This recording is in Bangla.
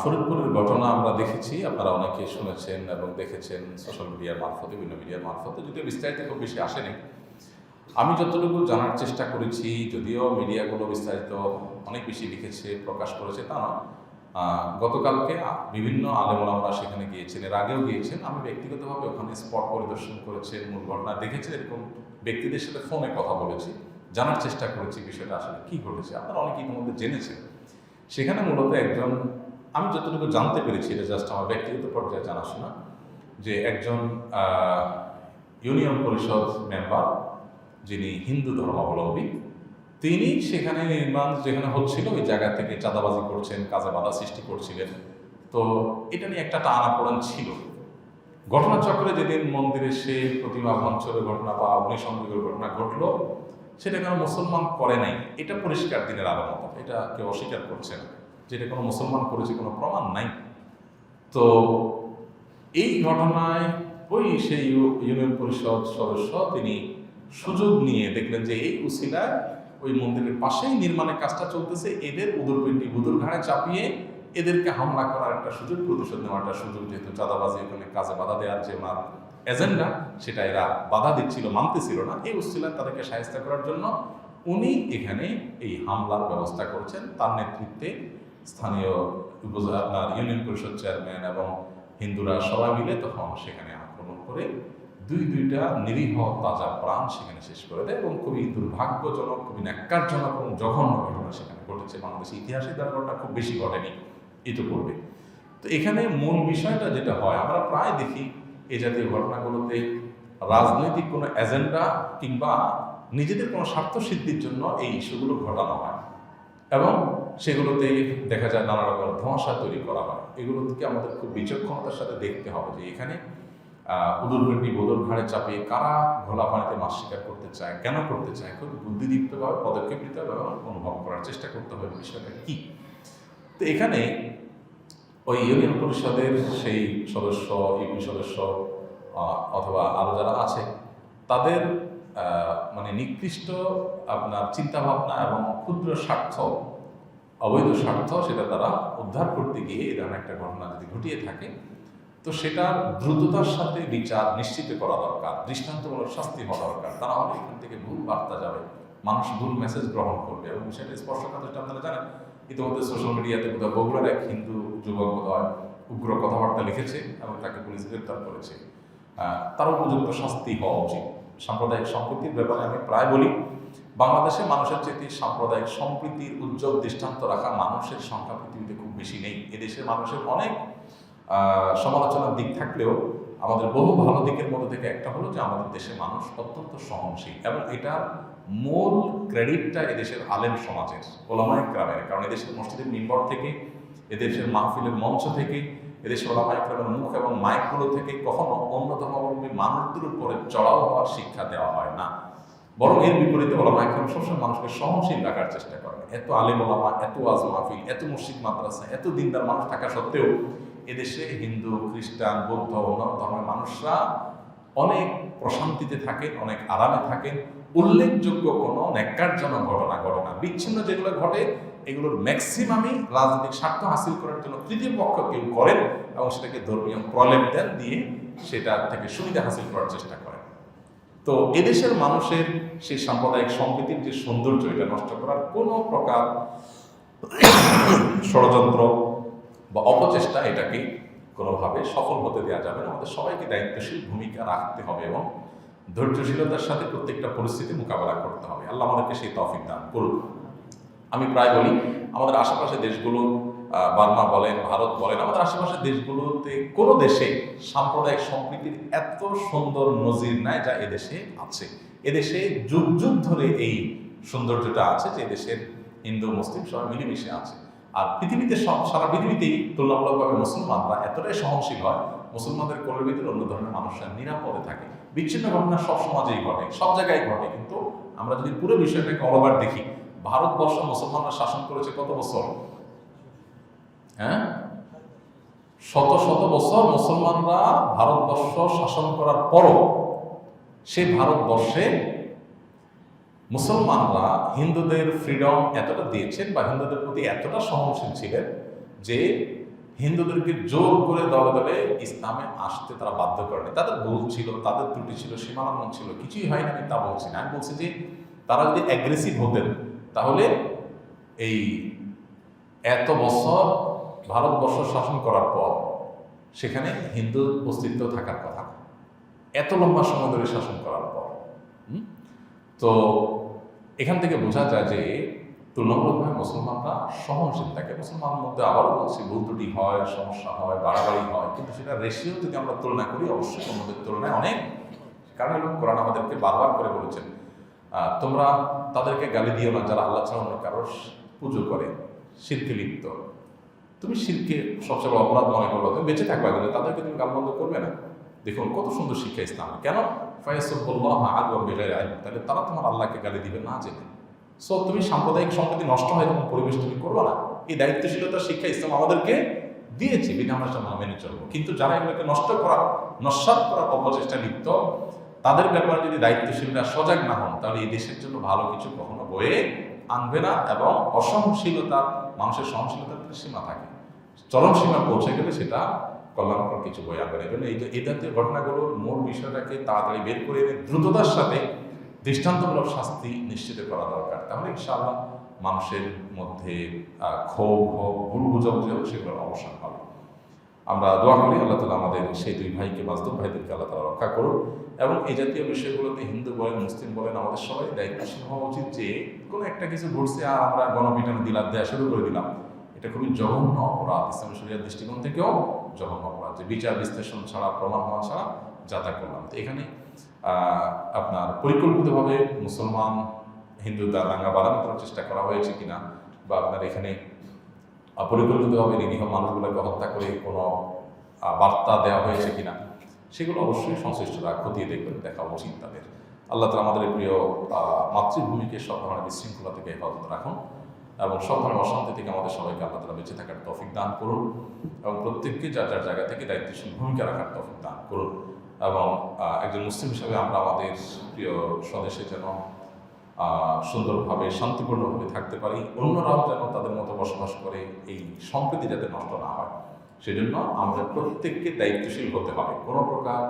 ফরিদপুরের ঘটনা আমরা দেখেছি, আপনারা অনেকে শুনেছেন এবং দেখেছেন সোশ্যাল মিডিয়ার মারফতে, বিভিন্ন মিডিয়ার মারফতে, যদিও বিস্তারিত খুব বেশি আসেনি। আমি যতটুকু জানার চেষ্টা করেছি, যদিও মিডিয়াগুলো বিস্তারিত অনেক বেশি লিখেছে, প্রকাশ করেছে, তা না গতকালকে বিভিন্ন আলেমরা সেখানে গিয়েছেন, এর আগেও গিয়েছেন। আমি ব্যক্তিগতভাবে ওখানে স্পট পরিদর্শন করেছেন, মূল ঘটনা দেখেছি এরকম ব্যক্তিদের সাথে ফোনে কথা বলেছি, জানার চেষ্টা করেছি বিষয়টা আসলে কী ঘটেছে। আপনারা অনেকে ইতিমধ্যে জেনেছেন। সেখানে মূলত একজন আমি যতটুকু জানতে পেরেছি, এটা জাস্ট আমার ব্যক্তিগত পর্যায়ে জানাশোনা, যে একজন ইউনিয়ন পরিষদ মেম্বার যিনি হিন্দু ধর্মাবলম্বী, তিনি সেখানে নির্মাণ যেখানে হচ্ছিল, ওই জায়গা থেকে চাঁদাবাজি করছেন, কাজে বাধা সৃষ্টি করছিলেন। তো এটা নিয়ে একটা টানাপোড়েন ছিল। ঘটনাচক্রে যেদিন মন্দিরে সে প্রতিমা ভাঙচুরের ঘটনা বা অগ্নিসংযোগের ঘটনা ঘটলো, সেটা কেন মুসলমান করে নাই? এটা পরিষ্কার দিনের আলো মতো এটা কেউ অস্বীকার করছে না। যেটা কোনো মুসলমান করেছে, কোনো প্রমাণ নাই। তো এই ঘটনায় ওই সেই ইউ- ইউনিয়ন পরিষদ সদস্য তিনি সুযোগ নিয়ে দেখলেন যে এই উসিলায় ওই মন্দিরের পাশেই নির্মাণের কাজটা চলতেছে। এদের উদরপিণ্ডি বুদুর ঘাড়ে চাপিয়ে এদেরকে হামলা করার একটা সুযোগ, প্রতিশোধ নেওয়ার একটা সুযোগ, যেহেতু চাঁদাবাজি ওখানে কাজে বাধা দেওয়ার যে ওনার এজেন্ডা, সেটা এরা বাধা দিচ্ছিল, মানতেছিল না। এই উসিলায় তাদেরকে সাহায্য করার জন্য উনি এখানে এই হামলার ব্যবস্থা করছেন। তার নেতৃত্বে স্থানীয় আপনার ইউনিয়ন পরিষদ চেয়ারম্যান এবং হিন্দুরা সবাই মিলে তখন সেখানে আক্রমণ করে দুই দুইটা নিরীহ তাজা প্রাণ সেখানে শেষ করে দেয় এবং খুবই দুর্ভাগ্যজনক, খুবই ন্যাক্কারজনক এবং জঘন্য ঘটনা সেখানে ঘটেছে। বাংলাদেশের ইতিহাসে তার ঘটনা খুব বেশি ঘটেনি ইতিপূর্বে। তো এখানে মূল বিষয়টা যেটা হয়, আমরা প্রায় দেখি এ জাতীয় ঘটনাগুলোতে রাজনৈতিক কোনো এজেন্ডা কিংবা নিজেদের কোনো স্বার্থ সিদ্ধির জন্য এই ইস্যুগুলো ঘটানো হয়। এবং সেগুলোতে দেখা যায় নানা রকম ধোঁয়াশা তৈরি করা হয়। এগুলোকে আমাদের খুব বিচক্ষণতার সাথে দেখতে হবে যে এখানে উদুরপিণ্ডি বোদর ঘাড়ে চাপিয়ে কারা ঘোলা পানিতে মাছ শিকার করতে চায়, কেন করতে চায়, খুব বুদ্ধিদীপ্তভাবে পদক্ষেপ নিতে হবে এবং অনুভব করার চেষ্টা করতে হবে বিষয়টা কি? তো এখানে ওই ইউনিয়ন পরিষদের সেই সদস্য, ইউপি সদস্য অথবা আরও যারা আছে, তাদের মানে নিকৃষ্ট আপনার চিন্তাভাবনা এবং ক্ষুদ্র স্বার্থ অবৈধ স্বার্থ সেটা তারা উদ্ধার করতে গিয়ে এরকম একটা ঘটনা যদি ঘটিয়ে থাকে, তো সেটার দ্রুততার সাথে বিচার নিশ্চিত করা দরকার, দৃষ্টান্তমূলক শাস্তি হওয়া দরকার। তারা হলে এখান থেকে ভুল বার্তা যাবে, মানুষ ভুল মেসেজ গ্রহণ করবে এবং সেটা স্পর্শকাতর যেটা আপনারা জানেন, ইতিমধ্যে সোশ্যাল মিডিয়াতে বোধহয় বগুড়ার এক হিন্দু যুবক বোধহয় উগ্র কথাবার্তা লিখেছে এবং তাকে পুলিশ গ্রেপ্তার করেছে। তার উপযুক্ত শাস্তি হওয়া উচিত। সাম্প্রদায়িক সম্পত্তির ব্যাপারে আমি প্রায় বলি বাংলাদেশে মানুষের চেয়ে সাম্প্রদায়িক সম্প্রীতির উজ্জ্বল দৃষ্টান্ত রাখা মানুষের সংখ্যা পৃথিবীতে খুব বেশি নেই। এদেশের মানুষের অনেক সমালোচনার দিক থাকলেও আমাদের বহু ভালো দিকের মধ্যে থেকে একটা হলো যে আমাদের দেশের মানুষ অত্যন্ত সহনশীল এবং এটার মূল ক্রেডিটটা এদেশের আলেম সমাজের, ওলামায় গ্রামের কারণ এদেশের মসজিদের মিম্বর থেকে, এদেশের মাহফিলের মঞ্চ থেকে, এদেশের ওলামায় গ্রামের মুখ এবং মাইকগুলো থেকে কখনো অন্য ধর্মাবলম্বী মানুষদের উপরে চড়াও হওয়ার শিক্ষা দেওয়া হয় না। বরং এর বিপরীতে ওলামা একরম সবসময় মানুষকে সহনশীল রাখার চেষ্টা করেন। এত আলেম ওলামা, এত আজ মাহফিল, এত মসজিদ, মাদ্রাসা, এত দিনদার মানুষ থাকা সত্ত্বেও এদেশে হিন্দু, খ্রিস্টান, বৌদ্ধ অন্যান্য ধর্মের মানুষরা অনেক প্রশান্তিতে থাকেন, অনেক আরামে থাকেন। উল্লেখযোগ্য কোনো ন্যাক্কারজনক ঘটনা ঘটে না। বিচ্ছিন্ন যেগুলো ঘটে, এগুলোর ম্যাক্সিমামই রাজনৈতিক স্বার্থ হাসিল করার জন্য তৃতীয় পক্ষ কেউ করেন এবং সেটাকে ধর্মীয় প্রলেপ দেন দিয়ে সেটা থেকে সুবিধা হাসিল করার চেষ্টা করেন। তো এদেশের মানুষের সেই সাম্প্রদায়িক সম্প্রীতির যে সৌন্দর্য, এটা নষ্ট করার কোনো প্রকার ষড়যন্ত্র বা অপচেষ্টা এটাকে কোনোভাবে সফল হতে দেওয়া যাবে না। আমাদের সবাইকে দায়িত্বশীল ভূমিকা রাখতে হবে এবং ধৈর্যশীলতার সাথে প্রত্যেকটা পরিস্থিতি মোকাবেলা করতে হবে। আল্লাহ আমাদেরকে সেই তফিক দান করুন আমি প্রায় বলি, আমাদের আশেপাশে দেশগুলো বার্মা বলেন, ভারত বলেন, আমাদের আশেপাশের দেশগুলোতে কোনো দেশে সাম্প্রদায়িক সম্প্রীতির এত সুন্দর নজির নাই যা এদেশে আছে। এদেশে যুগ যুগ ধরে এই সৌন্দর্যটা আছে যে দেশের হিন্দু, মুসলিম সবাই মিলেমিশে আছে। আর পৃথিবীতে সব, সারা পৃথিবীতেই তুলনামূলকভাবে মুসলমানরা এতটাই সহনশীল হয়, মুসলমানদের কোলের ভিতরে অন্য ধরনের মানুষরা নিরাপদে থাকে। বিচ্ছিন্ন ঘটনা সব সমাজেই ঘটে, সব জায়গায় ঘটে। কিন্তু আমরা যদি পুরো বিষয়টাকে অলবার দেখি, ভারতবর্ষ মুসলমানরা শাসন করেছে কত বছর? হ্যাঁ? শত শত বছর মুসলমানরা ভারতবর্ষ শাসন করার পরও সেই ভারতবর্ষে মুসলমানরা হিন্দুদের ফ্রিডম এতটা দিয়েছেন বা হিন্দুদের প্রতি এতটা সহনশীল ছিলেন যে হিন্দুদেরকে জোর করে দলে দলে ইসলামে আসতে তারা বাধ্য করেনি তাদের ভুল ছিল, তাদের ত্রুটি ছিল, সীমালঙ্ঘন ছিল, কিছুই হয় আমি তা বলছি না। আমি বলছি যে তারা যদি অ্যাগ্রেসিভ হতেন, তাহলে এই এত বছর ভারতবর্ষ শাসন করার পর সেখানে হিন্দু অস্তিত্ব থাকার কথা। এত লম্বা সময় ধরে শাসন করার পর? তো এখান থেকে বোঝা যায় যে তুলনামূলকভাবে মুসলমানরা সহনশীল। থাকে মুসলমানের মধ্যে আবারও বলছি, ভুল ত্রুটি হয়, সমস্যা হয়, বাড়াবাড়ি হয়, কিন্তু সেটা রেশিও যদি আমরা তুলনা করি, অবশ্যই অন্যদের তুলনায় অনেক। কারণ হলো কোরআন আমাদেরকে বারবার করে বলেছেন তোমরা তাদেরকে গালি দিও না, যারা আল্লাহ ছাড়া অন্য কারোর পুজো করে শিরকে লিপ্ত। তুমি শিরকে সবচেয়ে বড় অপরাধ মনে করল, তুমি বেঁচে থাকবে কিন্তু তাদেরকে তুমি গাল বন্ধ করবে না। দেখুন, কত সুন্দর শিক্ষা ইসলাম। কেন? ফয়াসুল্লাহ আদু বেগায় আইন। তাহলে তারা তোমার আল্লাহকে গালি দিবে না জেনে। সো তুমি সাম্প্রদায়িক সম্প্রীতি নষ্ট হয় এরকম পরিবেশ তুমি করবে না। এই দায়িত্বশীলতার শিক্ষা ইসলাম আমাদেরকে দিয়েছে বিধি আমরা সেটা মেনে চলবো। কিন্তু যারা এগুলোকে নষ্ট করা, নস্বাত করার অপচেষ্টা লিপ্ত, তাদের ব্যাপারে যদি দায়িত্বশীলরা সজাগ না হন, তাহলে এই দেশের জন্য ভালো কিছু কখনো বয়ে আনবে না এবং অসহনশীলতা, মানুষের সহনশীলতার সীমা থাকে। চরম সীমা পৌঁছে গেলে সেটা কল্যাণকর কিছু বই আনবে এই জন্য এই জাতীয় ঘটনাগুলোর মূল বিষয়টাকে তাড়াতাড়ি বের করে এনে দ্রুততার সাথে দৃষ্টান্তমূলক শাস্তি নিশ্চিত করা দরকার। তাহলে ইনশাআল্লাহ মানুষের মধ্যে ক্ষোভ হোক ভুল বুঝাবুঝি হোক, সেগুলোর অবসান হবে। আমরা দোয়া করি আল্লাহ তালা আমাদের সেই দুই ভাইকে মাজদুম ভাইদেরকে আল্লাহ তালা রক্ষা করুন এবং এই জাতীয় বিষয়গুলোতে হিন্দু বলেন, মুসলিম বলেন, আমাদের সবাই দায়িত্বশীল হওয়া উচিত যে কোনো একটা কিছু ঘটছে, আর আমরা গণপিটানো দিলাম দেওয়া শুরু করে দিলাম। এটা খুবই জঘন্য অপরাধ ইসলামী শরিয়ার দৃষ্টিকোণ থেকেও জঘন্য অপরাধ যে বিচার বিশ্লেষণ ছাড়া প্রমাণ হওয়া ছাড়া যাতা করলাম। তো এখানে আপনার পরিকল্পিতভাবে মুসলমান হিন্দু দাঙ্গা বাদাম করার চেষ্টা করা হয়েছে কিনা বা আপনার এখানে আহ, পরিকল্পিতভাবে নিরীহ মানুষগুলোকে হত্যা করে কোনো বার্তা দেওয়া হয়েছে কিনা সেগুলো অবশ্যই সংশ্লিষ্টরা খতিয়ে দেখবেন দেখা উচিত তাদের। আল্লাহ তালা আমাদের প্রিয় মাতৃভূমিকে সব ধরনের বিশৃঙ্খলা থেকে হেফাজত রাখুন। এবং ধরনের অশান্তি থেকে আমাদের সবাইকে আল্লাহ তালা বেঁচে থাকার তফিক দান করুন এবং প্রত্যেককে যার যার জায়গা থেকে দায়িত্বশীল ভূমিকা রাখার তফিক দান করুন এবং একজন মুসলিম হিসাবে আমরা আমাদের প্রিয় স্বদেশে যেন সুন্দরভাবে, শান্তিপূর্ণভাবে থাকতে পারি, অন্যরাও যেন তাদের মতো বসবাস করে, এই সম্প্রীতি যাতে নষ্ট না হয়। সেজন্য আমাদের প্রত্যেককে দায়িত্বশীল হতে হবে। কোনো প্রকার